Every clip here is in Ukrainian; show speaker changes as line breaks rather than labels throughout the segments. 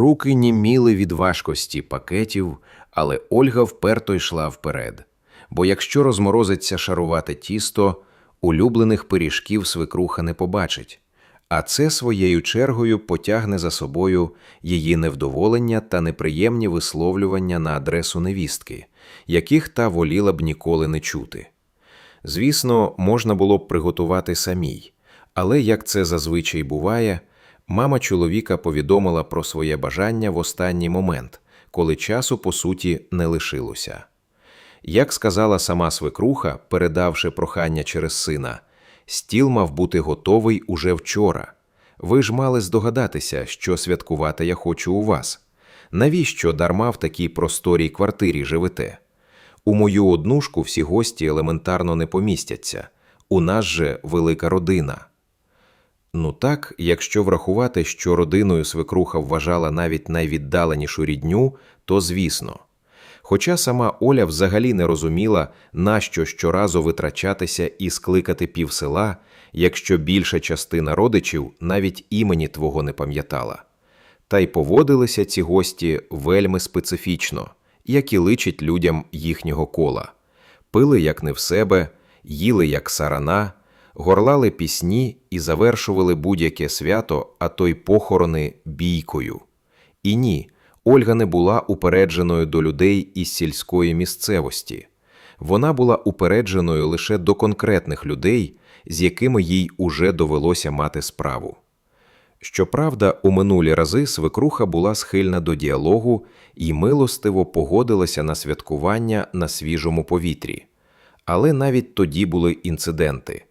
Руки німіли від важкості пакетів, але Ольга вперто йшла вперед. Бо якщо розморозиться шарувате тісто, улюблених пиріжків свекруха не побачить, а це своєю чергою потягне за собою її невдоволення та неприємні висловлювання на адресу невістки, яких та воліла б ніколи не чути. Звісно, можна було б приготувати самій, але як це зазвичай буває, мама чоловіка повідомила про своє бажання в останній момент, коли часу по суті не лишилося. Як сказала сама свекруха, передавши прохання через сина, стіл мав бути готовий уже вчора. Ви ж мали здогадатися, що святкувати я хочу у вас. Навіщо дарма в такій просторій квартирі живете? У мою однушку всі гості елементарно не помістяться. У нас же велика родина. Ну так, якщо врахувати, що родиною свекруха вважала навіть найвіддаленішу рідню, то звісно. Хоча сама Оля взагалі не розуміла, нащо щоразу витрачатися і скликати пів села, якщо більша частина родичів навіть імені твого не пам'ятала. Та й поводилися ці гості вельми специфічно, як і личить людям їхнього кола. Пили як не в себе, їли як сарана, горлали пісні і завершували будь-яке свято, а то й похорони бійкою. І ні, Ольга не була упередженою до людей із сільської місцевості. Вона була упередженою лише до конкретних людей, з якими їй уже довелося мати справу. Щоправда, у минулі рази свекруха була схильна до діалогу і милостиво погодилася на святкування на свіжому повітрі. Але навіть тоді були інциденти.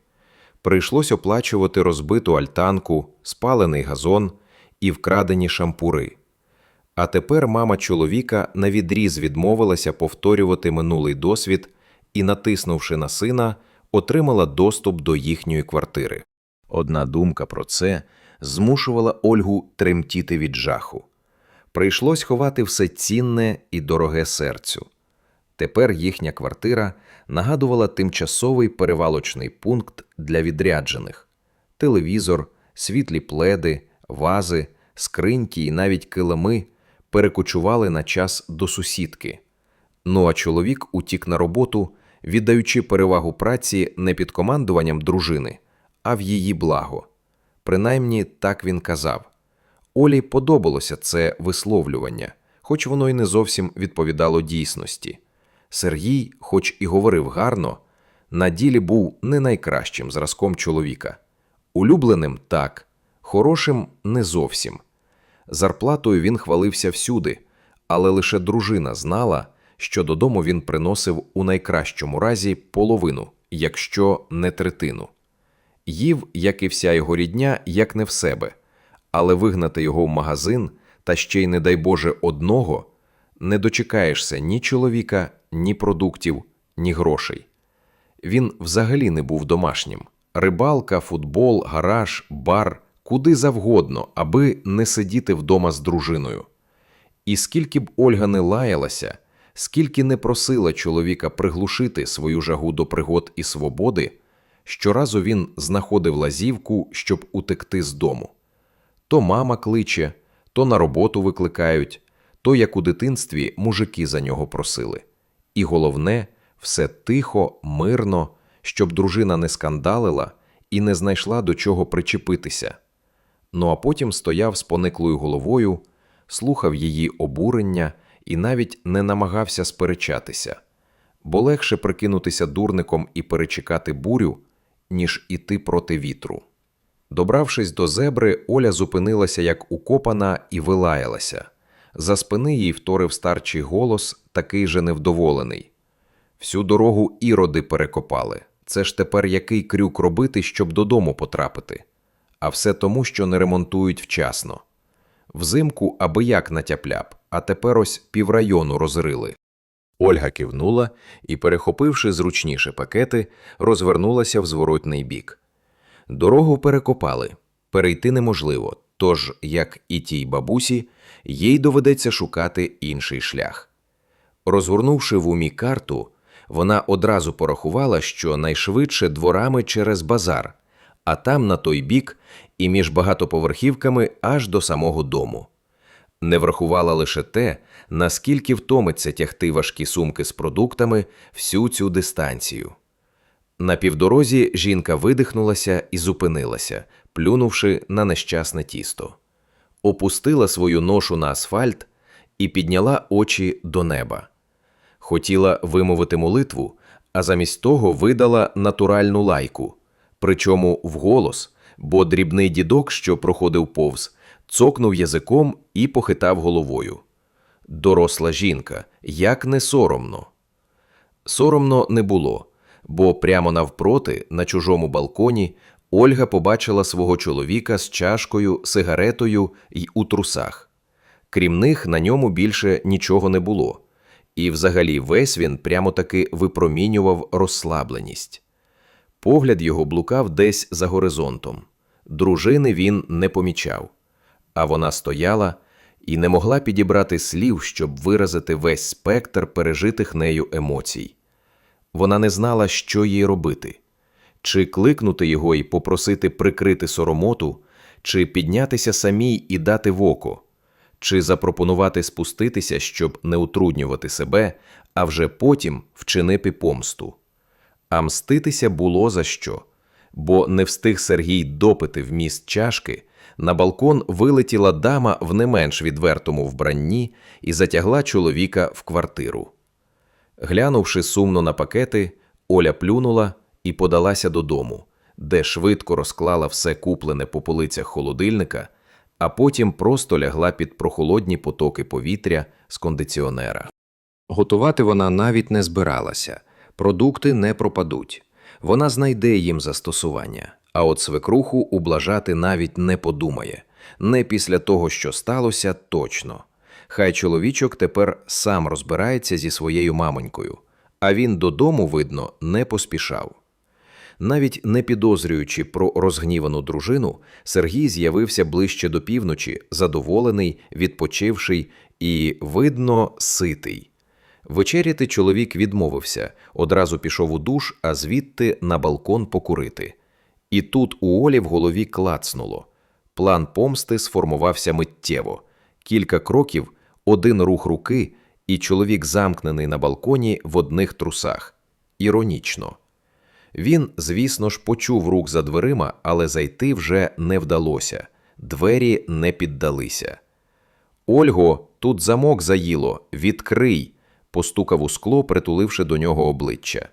Прийшлось оплачувати розбиту альтанку, спалений газон і вкрадені шампури. А тепер мама чоловіка навідріз відмовилася повторювати минулий досвід і, натиснувши на сина, отримала доступ до їхньої квартири. Одна думка про це змушувала Ольгу тремтіти від жаху. Прийшлось ховати все цінне і дороге серцю. Тепер їхня квартира нагадувала тимчасовий перевалочний пункт для відряджених: телевізор, світлі пледи, вази, скриньки і навіть килими перекочували на час до сусідки. Ну а чоловік утік на роботу, віддаючи перевагу праці не під командуванням дружини, а в її благо. Принаймні так він казав. Олі подобалося це висловлювання, хоч воно й не зовсім відповідало дійсності. Сергій, хоч і говорив гарно, на ділі був не найкращим зразком чоловіка. Улюбленим так, хорошим не зовсім. Зарплатою він хвалився всюди, але лише дружина знала, що додому він приносив у найкращому разі половину, якщо не третину. Їв, як і вся його рідня, як не в себе, але вигнати його в магазин та ще й, не дай Боже, одного не дочекаєшся ні чоловіка, ні продуктів, ні грошей. Він взагалі не був домашнім. Рибалка, футбол, гараж, бар куди завгодно, аби не сидіти вдома з дружиною. І скільки б Ольга не лаялася, скільки не просила чоловіка приглушити свою жагу до пригод і свободи, щоразу він знаходив лазівку, щоб утекти з дому. То мама кличе, то на роботу викликають, то як у дитинстві мужики за нього просили. І головне, все тихо, мирно, щоб дружина не скандалила і не знайшла до чого причепитися. Ну а потім стояв з пониклою головою, слухав її обурення і навіть не намагався сперечатися, бо легше прикинутися дурником і перечекати бурю, ніж іти проти вітру. Добравшись до зебри, Оля зупинилася як укопана і вилаялася. За спини їй вторив старчий голос, такий же невдоволений. Всю дорогу іроди перекопали. Це ж тепер який крюк робити, щоб додому потрапити. А все тому, що не ремонтують вчасно. Взимку аби як натяпляп, а тепер ось піврайону розрили. Ольга кивнула і, перехопивши зручніше пакети, розвернулася в зворотний бік. Дорогу перекопали, перейти неможливо, тож, як і тій бабусі, їй доведеться шукати інший шлях. Розгорнувши в умі карту, вона одразу порахувала, що найшвидше дворами через базар, а там на той бік і між багатоповерхівками аж до самого дому. Не врахувала лише те, наскільки втомиться тягти важкі сумки з продуктами всю цю дистанцію. На півдорозі жінка видихнулася і зупинилася, плюнувши на нещасне тісто. Опустила свою ношу на асфальт і підняла очі до неба. Хотіла вимовити молитву, а замість того видала натуральну лайку, причому вголос, бо дрібний дідок, що проходив повз, цокнув язиком і похитав головою. Доросла жінка, як не соромно. Соромно не було, бо прямо навпроти, на чужому балконі, Ольга побачила свого чоловіка з чашкою, сигаретою й у трусах. Крім них, на ньому більше нічого не було, і взагалі весь він прямо таки випромінював розслабленість. Погляд його блукав десь за горизонтом. Дружини він не помічав, а вона стояла і не могла підібрати слів, щоб виразити весь спектр пережитих нею емоцій. Вона не знала, що їй робити чи кликнути його і попросити прикрити соромоту, чи піднятися самій і дати в око, чи запропонувати спуститися, щоб не утруднювати себе, а вже потім вчинити помсту. А мститися було за що, бо не встиг Сергій допити вміст чашки, на балкон вилетіла дама в не менш відвертому вбранні і затягла чоловіка в квартиру. Глянувши сумно на пакети, Оля плюнула і подалася додому, де швидко розклала все куплене по полицях холодильника, а потім просто лягла під прохолодні потоки повітря з кондиціонера. Готувати вона навіть не збиралася, продукти не пропадуть. Вона знайде їм застосування, а от свекруху ублажати навіть не подумає. Не після того, що сталося, точно. Хай чоловічок тепер сам розбирається зі своєю мамонькою, а він додому, видно, не поспішав. Навіть не підозрюючи про розгнівану дружину, Сергій з'явився ближче до півночі, задоволений, відпочивший і, видно, ситий. Вечеряти чоловік відмовився, одразу пішов у душ, а звідти на балкон покурити. І тут у Олі в голові клацнуло. План помсти сформувався миттєво. Кілька кроків, один рух руки, і чоловік замкнений на балконі в одних трусах. Іронічно. Він, звісно ж, почув рук за дверима, але зайти вже не вдалося. Двері не піддалися. Ольго, тут замок заїло, відкрий, постукав у скло, притуливши до нього обличчя.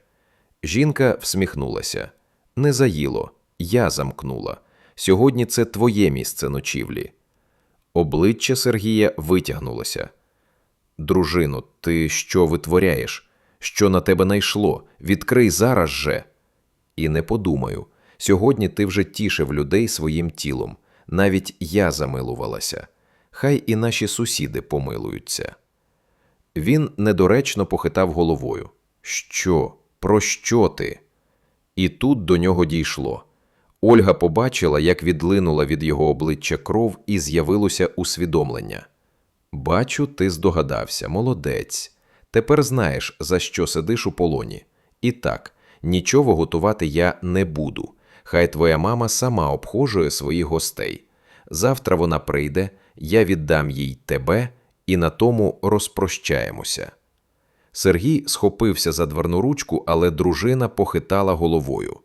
Жінка всміхнулася. Не заїло, я замкнула. Сьогодні це твоє місце ночівлі. Обличчя Сергія витягнулося. Дружино, ти що витворяєш? Що на тебе найшло? Відкрий зараз же. І не подумаю. Сьогодні ти вже тішив людей своїм тілом. Навіть я замилувалася. Хай і наші сусіди помилуються. Він недоречно похитав головою. Що? Про що ти? І тут до нього дійшло. Ольга побачила, як відлинула від його обличчя кров і з'явилося усвідомлення. Бачу, ти здогадався, молодець. Тепер знаєш, за що сидиш у полоні. І так, нічого готувати я не буду. Хай твоя мама сама обхожує своїх гостей. Завтра вона прийде, я віддам їй тебе, і на тому розпрощаємося. Сергій схопився за дверну ручку, але дружина похитала головою.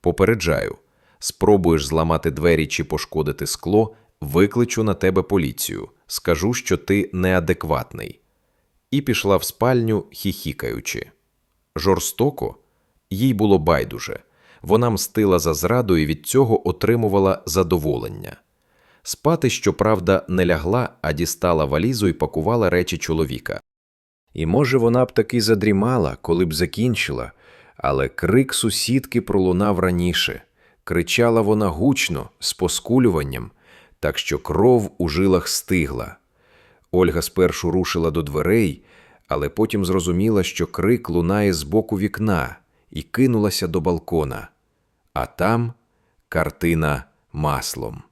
Попереджаю, спробуєш зламати двері чи пошкодити скло, викличу на тебе поліцію, скажу, що ти неадекватний. І пішла в спальню, хіхікаючи. Жорстоко їй було байдуже. Вона мстила за зраду і від цього отримувала задоволення. Спати, щоправда, не лягла, а дістала валізу і пакувала речі чоловіка. І, може, вона б таки задрімала, коли б закінчила, але крик сусідки пролунав раніше. Кричала вона гучно, з поскулюванням, так що кров у жилах стигла. Ольга спершу рушила до дверей, але потім зрозуміла, що крик лунає з боку вікна, і кинулася до балкона. А там картина маслом.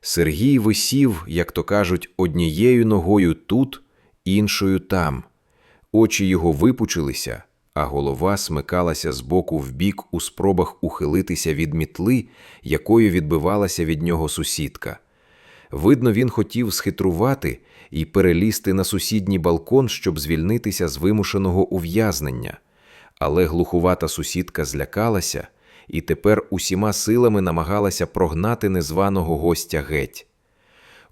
Сергій висів, як то кажуть, однією ногою тут, іншою там. Очі його випучилися, а голова смикалася з боку в бік у спробах ухилитися від мітли, якою відбивалася від нього сусідка. Видно, він хотів схитрувати і перелізти на сусідній балкон, щоб звільнитися з вимушеного ув'язнення. Але глухувата сусідка злякалася і тепер усіма силами намагалася прогнати незваного гостя геть.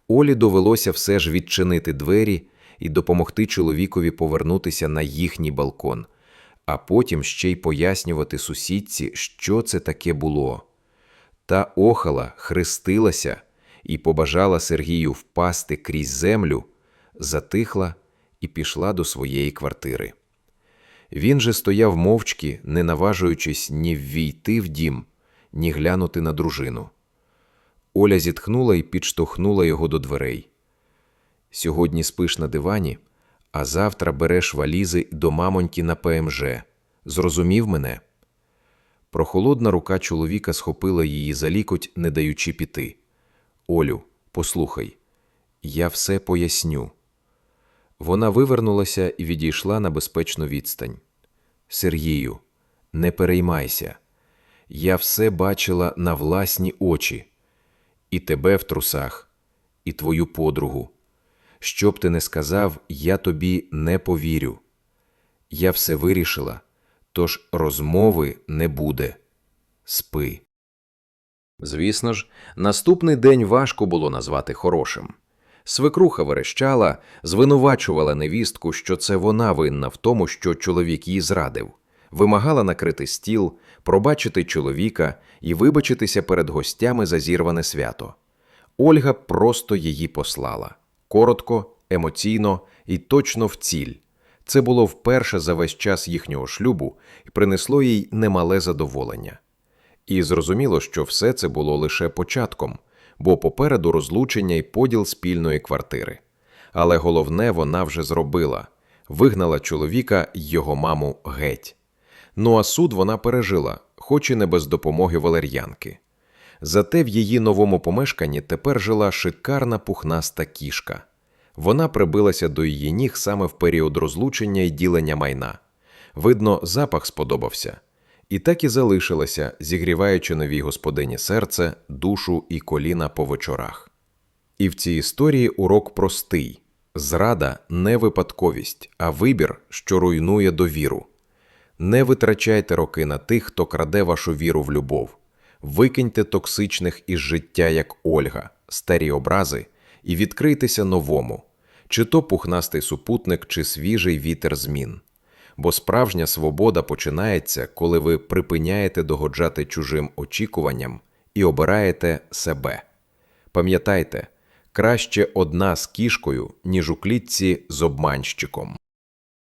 Олі довелося все ж відчинити двері і допомогти чоловікові повернутися на їхній балкон, а потім ще й пояснювати сусідці, що це таке було. Та охала, хрестилася і побажала Сергію впасти крізь землю, затихла і пішла до своєї квартири. Він же стояв мовчки, не наважуючись ні ввійти в дім, ні глянути на дружину. Оля зітхнула і підштовхнула його до дверей. Сьогодні спиш на дивані, а завтра береш валізи до мамоньки на ПМЖ. Зрозумів мене? Прохолодна рука чоловіка схопила її за лікоть, не даючи піти. Олю, послухай, я все поясню. Вона вивернулася і відійшла на безпечну відстань. Сергію, не переймайся. Я все бачила на власні очі. І тебе в трусах, і твою подругу. Що б ти не сказав, я тобі не повірю. Я все вирішила, тож розмови не буде. Спи. Звісно ж, наступний день важко було назвати хорошим. Свекруха верещала, звинувачувала невістку, що це вона винна в тому, що чоловік її зрадив, вимагала накрити стіл, пробачити чоловіка і вибачитися перед гостями за зірване свято. Ольга просто її послала коротко, емоційно і точно в ціль. Це було вперше за весь час їхнього шлюбу і принесло їй немале задоволення. І зрозуміло, що все це було лише початком, бо попереду розлучення і поділ спільної квартири. Але головне вона вже зробила вигнала чоловіка й його маму геть. Ну а суд вона пережила, хоч і не без допомоги валер'янки. Зате в її новому помешканні тепер жила шикарна пухнаста кішка. Вона прибилася до її ніг саме в період розлучення і ділення майна. Видно, запах сподобався. І так і залишилася, зігріваючи новій господині серце, душу і коліна по вечорах. І в цій історії урок простий зрада не випадковість, а вибір, що руйнує довіру. Не витрачайте роки на тих, хто краде вашу віру в любов. Викиньте токсичних із життя, як Ольга, старі образи, і відкрийтеся новому, чи то пухнастий супутник, чи свіжий вітер змін. Бо справжня свобода починається, коли ви припиняєте догоджати чужим очікуванням і обираєте себе. Пам'ятайте, краще одна з кішкою, ніж у клітці з обманщиком.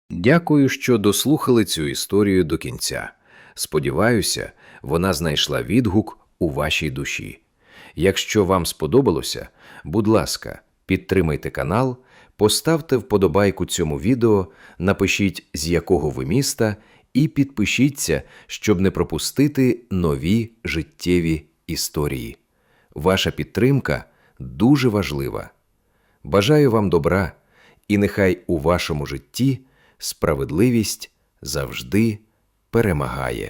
Дякую, що дослухали цю історію до кінця. Сподіваюся, вона знайшла відгук у вашій душі. Якщо вам сподобалося, будь ласка, підтримайте канал, поставте вподобайку цьому відео, напишіть, з якого ви міста, і підпишіться, щоб не пропустити нові життєві історії. Ваша підтримка дуже важлива. Бажаю вам добра, і нехай у вашому житті справедливість завжди перемагає.